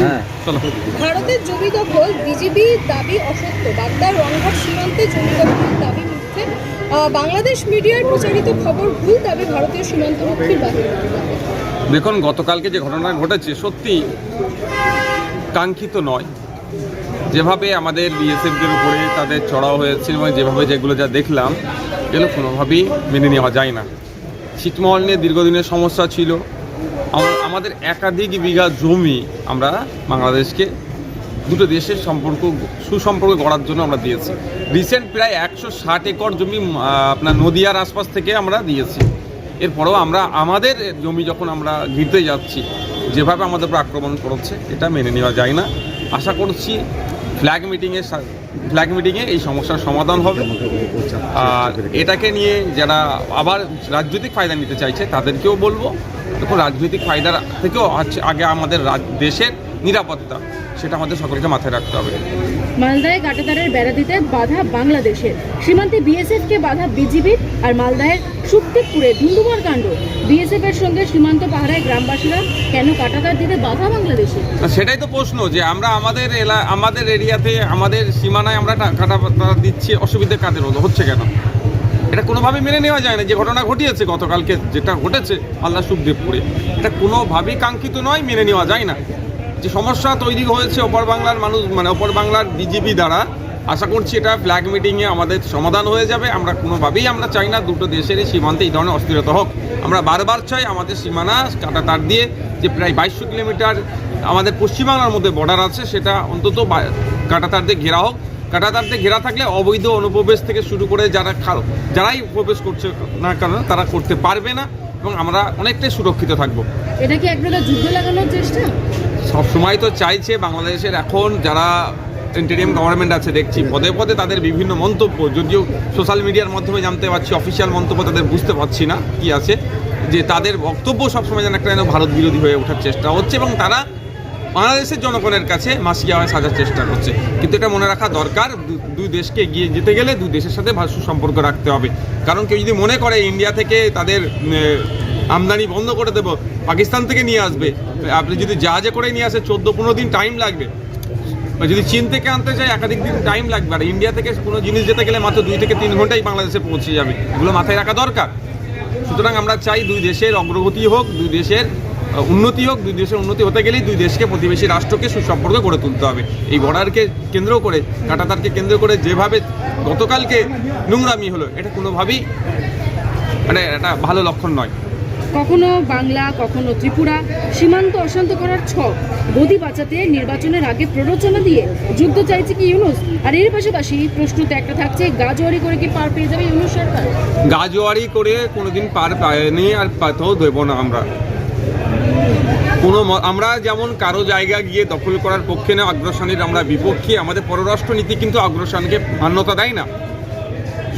হ্যাঁ। ভারতের জমি দখল বিজেপি দাবি অসত্য। বাগদার রংঘাট সীমান্তে জমি দখলের দাবি মিথ্যে। বাংলাদেশ মিডিয়ার প্রচারিত খবর ভুল দাবি ভারতীয় সীমান্তরক্ষীর বাহিনী দেখুন গতকালকে যে ঘটনা ঘটেছে সত্যি কাঙ্ক্ষিত নয়। যেভাবে আমাদের বিএসএফদের উপরে তাদের চড়াও হয়েছে এবং যেভাবে যেগুলো যা দেখলাম এগুলো কোনোভাবেই মেনে নেওয়া যায় না। ছিটমহল নিয়ে দীর্ঘদিনের সমস্যা ছিল। আমাদের একাধিক বিঘা জমি আমরা বাংলাদেশকে দুটো দেশের সম্পর্ক, সুসম্পর্ক গড়ার জন্য আমরা দিয়েছি। রিসেন্ট প্রায় একশো ষাট একর জমি আপনার নদিয়ার আশপাশ থেকে আমরা দিয়েছি। এরপরেও আমরা, আমাদের জমি যখন আমরা ঘিরতে যাচ্ছি, যেভাবে আমাদের উপর আক্রমণ করছে, এটা মেনে নেওয়া যায় না। আশা করছি ফ্ল্যাগ মিটিংয়ে ফ্ল্যাগ মিটিংয়ে এই সমস্যার সমাধান হবে। আর এটাকে নিয়ে যারা আবার রাজনৈতিক ফায়দা নিতে চাইছে, তাদেরকেও বলব। দেখুন রাজনৈতিক ফায়দার থেকেও হচ্ছে আগে আমাদের দেশের নিরাপত্তা সেটা আমাদের সকলকে মাথায় রাখতে হবে। মালদায় কাটাতারের বেড়া দিতে বাধা বাংলাদেশের। সীমান্তে বিএসএফ কে বাধা বিজিবির আর মালদায়ের সুপ্তিকপুরে ধুন্ধুমার কাণ্ড। বিএসএফ এর সঙ্গে সীমান্ত পাহারায় গ্রামবাসীরা কেন কাটাতার দিতে বাধা বাংলাদেশের সেটাই তো প্রশ্ন যে আমরা আমাদের এলা আমাদের এরিয়াতে আমাদের সীমানায় আমরা কাটা দিচ্ছি অসুবিধে কাদের হলো? হচ্ছে কেন? এটা কোনোভাবে মেনে নেওয়া যায় না। যে ঘটনা ঘটিয়েছে গতকালকে, যেটা ঘটেছে, আল্লাহ সুখদেবপুরে এটা কোনোভাবেই কাঙ্ক্ষিত নয়, মেনে নেওয়া যায় না। যে সমস্যা তৈরি হয়েছে ওপর বাংলার মানুষ মানে ওপর বাংলার বিজেপি দ্বারা, আশা করছি এটা ফ্ল্যাগ মিটিংয়ে আমাদের সমাধান হয়ে যাবে। আমরা কোনোভাবেই আমরা চাই না দুটো দেশের এই সীমান্তে এই ধরনের অস্থিরতা হোক। আমরা বারবার চাই আমাদের সীমানা কাটা তার দিয়ে, যে প্রায় বাইশশো কিলোমিটার আমাদের পশ্চিমবাংলার মধ্যে বর্ডার আছে, সেটা অন্তত বা- কাঁটাতার দিয়ে ঘেরা হোক। কাঁটাতার দিয়ে ঘেরা থাকলে অবৈধ অনুপ্রবেশ থেকে শুরু করে যারা যারাই প্রবেশ করছে না কেন তারা করতে পারবে না এবং আমরা অনেকটাই সুরক্ষিত থাকব। এটা কি এক প্রকার যুদ্ধ লাগানোর চেষ্টা? সব সময় তো চাইছে বাংলাদেশের এখন যারা ইন্টারিয়াম গভর্নমেন্ট আছে দেখছি পদে পদে তাদের বিভিন্ন মন্তব্য যদিও সোশ্যাল মিডিয়ার মাধ্যমে জানতে পারছি অফিসিয়াল মন্তব্য তাদের বুঝতে পারছি না কি আছে যে তাদের বক্তব্য সবসময় যেন একটা যেন ভারত বিরোধী হয়ে ওঠার চেষ্টা হচ্ছে এবং তারা বাংলাদেশের জনগণের কাছে মাসিয়া হয়ে সাজার চেষ্টা করছে। কিন্তু এটা মনে রাখা দরকার দুই দেশকে এগিয়ে যেতে গেলে দুই দেশের সাথে ভালো সুসম্পর্ক রাখতে হবে। কারণ কেউ যদি মনে করে ইন্ডিয়া থেকে তাদের আমদানি বন্ধ করে দেবো, পাকিস্তান থেকে নিয়ে আসবে আপনি যদি জাহাজে করে নিয়ে আসে, চোদ্দ পনেরো দিন টাইম লাগবে। যদি চীন থেকে আনতে চাই একাধিক দিন টাইম লাগবে। আর ইন্ডিয়া থেকে কোনো জিনিস যেতে গেলে মাত্র দুই থেকে তিন ঘন্টাই বাংলাদেশে পৌঁছে যাবে। এগুলো মাথায় রাখা দরকার। সুতরাং আমরা চাই দুই দেশের অগ্রগতি হোক, দুই দেশের উন্নতি হোক দুই দেশের উন্নতি হতে গেলেই দুই দেশকে প্রতিবেশী রাষ্ট্রকে সুসম্পর্ক গড়ে তুলতে হবে। এই বর্ডারকে কেন্দ্র করে কাটাতারকে কেন্দ্র করে যেভাবে গতকালকে নোংরামি হলো এটা কোনোভাবেই মানে এটা ভালো লক্ষণ নয়। কখনো বাংলা কখনো ত্রিপুরা সীমান্ত অশান্ত করার ছক গদি বাঁচাতে নির্বাচনের আগে প্ররোচনা দিয়ে যুদ্ধ চাইছে কি ইউনুস? আর এর পাশাপাশি প্রশ্ন তো একটা থাকছে গাজোয়ারি করে কি পার পেয়ে যাবে ইউনুস সরকার? গাজোয়ারি করে কোনোদিন পার পায়নি আর পাতেও দেবো না আমরা। কোনো আমরা যেমন কারও জায়গা গিয়ে দখল করার পক্ষে না অগ্রসনের আমরা বিপক্ষে, আমাদের পররাষ্ট্র নীতি কিন্তু অগ্রসনকে মান্যতা দেয় না।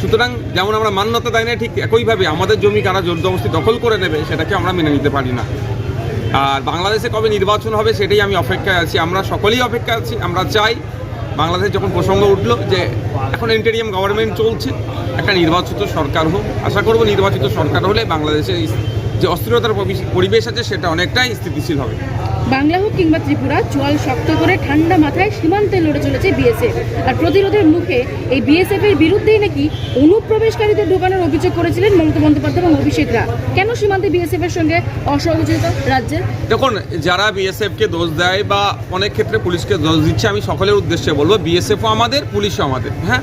সুতরাং যেমন আমরা মান্যতা দেয় না, ঠিক একইভাবে আমাদের জমি কারা জোরদবস্তি দখল করে নেবে সেটাকে আমরা মেনে নিতে পারি না। আর বাংলাদেশে কবে নির্বাচন হবে সেটাই আমি অপেক্ষায় আছি। আমরা সকলেই অপেক্ষায় আছি, আমরা চাই বাংলাদেশ যখন প্রসঙ্গ উঠল যে এখন ইন্টেরিয়াম গভর্নমেন্ট চলছে, একটা নির্বাচিত সরকার হোক। আশা করব নির্বাচিত সরকার হলে বাংলাদেশের এই যে অস্থিরতার পরিবেশ- আছে সেটা অনেকটাই স্থিতিশীল হবে। বাংলা হোক কিংবা ত্রিপুরা চোয়াল শক্ত করে ঠান্ডা মাথায় সীমান্তে লড়ে চলেছে বিএসএফ আর প্রতিরোধের মুখে এই বিএসএফ এর বিরুদ্ধেই নাকি অনুপ্রবেশকারীদের ঢোকানোর অভিযোগ করেছিলেন মমতা বন্দ্যোপাধ্যায় এবং অভিষেকরা কেন সীমান্তে বিএসএফ এর সঙ্গে অসহযোগিতা রাজ্যের? দেখুন যারা বিএসএফকে দোষ দেয় বা অনেক ক্ষেত্রে পুলিশকে দোষ দিচ্ছে আমি সকলের উদ্দেশ্যে বলব বিএসএফও আমাদের পুলিশও আমাদের হ্যাঁ?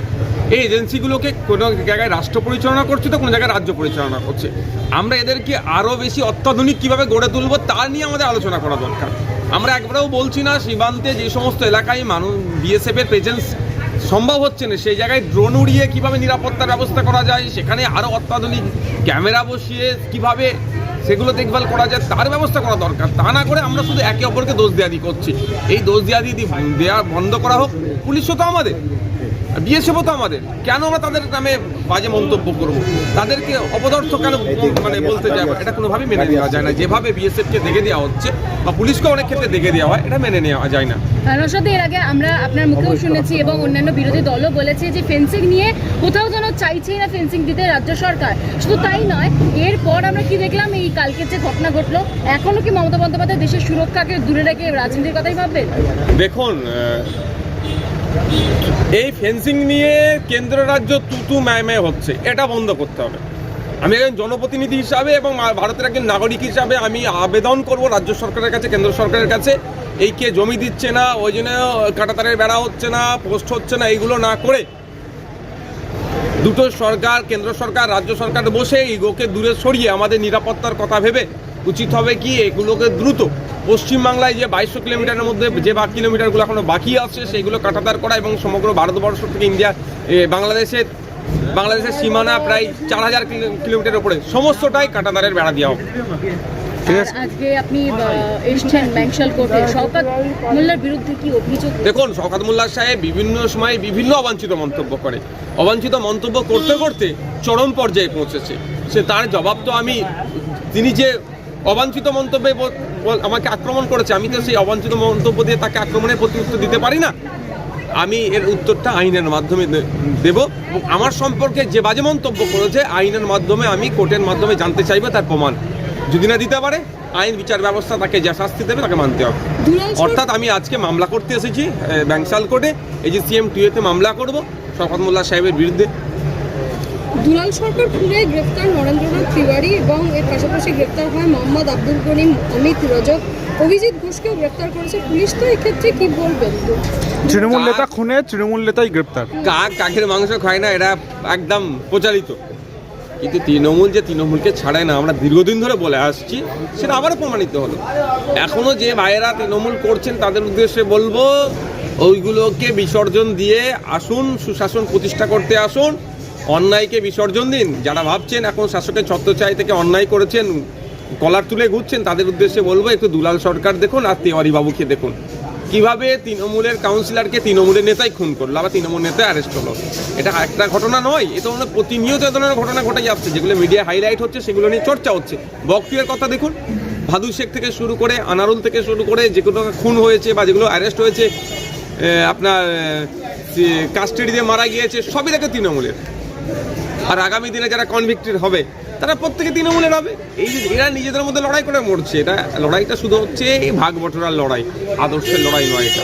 এই এজেন্সিগুলোকে কোনো জায়গায় রাষ্ট্র পরিচালনা করছে তো কোনো জায়গায় রাজ্য পরিচালনা করছে। আমরা এদেরকে আরও বেশি অত্যাধুনিক কীভাবে গড়ে তুলবো তা নিয়ে আমাদের আলোচনা করা দরকার। আমরা একবারও বলছি না, সীমান্তে যে সমস্ত এলাকায় মানুষ বিএসএফের প্রেজেন্স সম্ভব হচ্ছে না, সেই জায়গায় ড্রোন উড়িয়ে কীভাবে নিরাপত্তার ব্যবস্থা করা যায়, সেখানে আরও অত্যাধুনিক ক্যামেরা বসিয়ে কীভাবে সেগুলো দেখভাল করা যায়, তার ব্যবস্থা করা দরকার। তা না করে আমরা শুধু একে অপরকে দোষ দেওয়া দিই করছি। এই দোষ দেওয়া দিই দেওয়া বন্ধ করা হোক পুলিশও তো আমাদের। বিএসএফও তো আমাদের। কেন আমরা তাদের নামে বাজে মন্তব্য করব? তাদেরকে অপদার্থ কেন মানে বলতে যাব এটা কোনোভাবেই মেনে নেওয়া যায় না। যেভাবে বিএসএফকে দেখে দেওয়া হচ্ছে বা পুলিশকে অনেক ক্ষেত্রে দেখে দেওয়া হয় এটা মেনে নেওয়া যায় না। রসাদ এর আগে আমরা আপনার মুখেও শুনেছি এবং অন্যান্য বিরোধী দলও বলেছে যে ফেন্সিং নিয়ে কোথাও যেন চাইছেই না ফেন্সিং দিতে রাজ্য সরকার। শুধু তাই নয় এরপর আমরা কি দেখলাম? এই কালকের যে ঘটনা ঘটলো এখনও কি মমতা বন্দ্যোপাধ্যায় দেশের সুরক্ষাকে দূরে রেখে রাজনীতির কথাই ভাববেন? দেখুন এই ফেন্সিং নিয়ে কেন্দ্র রাজ্য তুতু ম্যায় হচ্ছে, এটা বন্ধ করতে হবে। আমি একজন জনপ্রতিনিধি হিসাবে এবং ভারতের একজন নাগরিক হিসাবে আমি আবেদন করব রাজ্য সরকারের কাছে, কেন্দ্র সরকারের কাছে। এই কে জমি দিচ্ছে না, ওই জন্য কাটাতারের বেড়া হচ্ছে না, পোস্ট হচ্ছে না, এইগুলো না করে দুটো সরকার, কেন্দ্র সরকার, রাজ্য সরকার বসে ইগোকে দূরে সরিয়ে আমাদের নিরাপত্তার কথা ভেবে উচিত হবে কি এগুলোকে দ্রুত পশ্চিমবাংলায় যে বাইশশো কিলোমিটারের মধ্যে যে বা কিলোমিটারগুলো এখনও বাকি আছে সেগুলো কাটাতার করা এবং সমগ্র ভারতবর্ষ থেকে ইন্ডিয়া বাংলাদেশের বাংলাদেশের সীমানা প্রায় চার হাজার কিলোমিটার উপরে। সমস্তটাই কাটাতারের বেড়া দেওয়া হবে। ঠিক আর আছে? আজকে আপনি এসছেন ব্যাংশাল কোর্টে। শওকাত মোল্লার বিরুদ্ধে কি অভিযোগ? দেখুন শওকাত মোল্লা সাহেব বিভিন্ন সময় বিভিন্ন অবাঞ্ছিত মন্তব্য করে। অবাঞ্ছিত মন্তব্য করতে করতে চরম পর্যায়ে পৌঁছেছে। সে তার জবাব তো আমি তিনি যে অবাঞ্ছিত মন্তব্যে আমাকে আক্রমণ করেছে। আমি তো সেই অবাঞ্ছিত মন্তব্য দিয়ে তাকে আক্রমণের প্রতি উত্তর দিতে পারি না। আমি এর উত্তরটা আইনের মাধ্যমে দেব। এবং আমার সম্পর্কে যে বাজে মন্তব্য করেছে আইনের মাধ্যমে আমি কোর্টের মাধ্যমে জানতে চাইব তার প্রমাণ। যদি না দিতে পারে আইন বিচার ব্যবস্থা তাকে যা শাস্তি দেবে তাকে মানতে হবে। অর্থাৎ আমি আজকে মামলা করতে এসেছি ব্যাংসাল কোর্টে। এই যে সিএম টুয়েতে মামলা করব। শওকত মোল্লা সাহেবের বিরুদ্ধে দুলাল সরকার খুলে গ্রেফতার নরেন্দ্রনাথ তিওয়ারি এবং এর পাশাপাশি গ্রেফতার হয় মোহাম্মদ আব্দুল করিম অমিত রজক। অভিজিৎ ঘোষকেও গ্রেফতার করেছে পুলিশ তো এক্ষেত্রে কি বলবেন তৃণমূল নেতা খুনে তৃণমূল নেতাই গ্রেপ্তার কাক কাকের মাংস খায় না এরা একদম প্রচারিত। কিন্তু তৃণমূল যে তৃণমূলকে ছাড়ায় না আমরা দীর্ঘদিন ধরে বলে আসছি সেটা আবারও প্রমাণিত হলো। এখনও যে ভাইয়েরা তৃণমূল করছেন তাদের উদ্দেশ্যে বলব ওইগুলোকে বিসর্জন দিয়ে আসুন সুশাসন প্রতিষ্ঠা করতে আসুন অন্যায়কে বিসর্জন দিন। যারা ভাবছেন এখন শাসকের ছত্রছায় থেকে অন্যায় করেছেন, কলার তুলে ঘুরছেন, তাদের উদ্দেশ্যে বলব, একটু দুলাল সরকার দেখুন আর তেওয়ারি বাবুকে দেখুন। কীভাবে তৃণমূলের কাউন্সিলরকে তৃণমূলের নেতাই খুন করল? আবার তৃণমূল নেতা অ্যারেস্ট হলো। এটা একটা ঘটনা নয় এটা মানে প্রতিনিয়ত এ ধরনের ঘটনা ঘটে যাচ্ছে। যেগুলো মিডিয়া হাইলাইট হচ্ছে, সেগুলো নিয়ে চর্চা হচ্ছে। বকটির কথা দেখুন। ভাদু শেখ থেকে শুরু করে, আনারুল থেকে শুরু করে যেগুলো খুন হয়েছে বা যেগুলো অ্যারেস্ট হয়েছে আপনার কাস্টাডি দিয়ে মারা গিয়েছে, সবই দেখে তৃণমূলের। আর আগামী দিনে যারা কনভিক্টেড হবে, তারা প্রত্যেকে তৃণমূলের হবে। এই যে এরা নিজেদের মধ্যে লড়াই করে মরছে, এটা লড়াইটা শুধু হচ্ছে ভাগ বটরার লড়াই, আদর্শের লড়াই নয় এটা।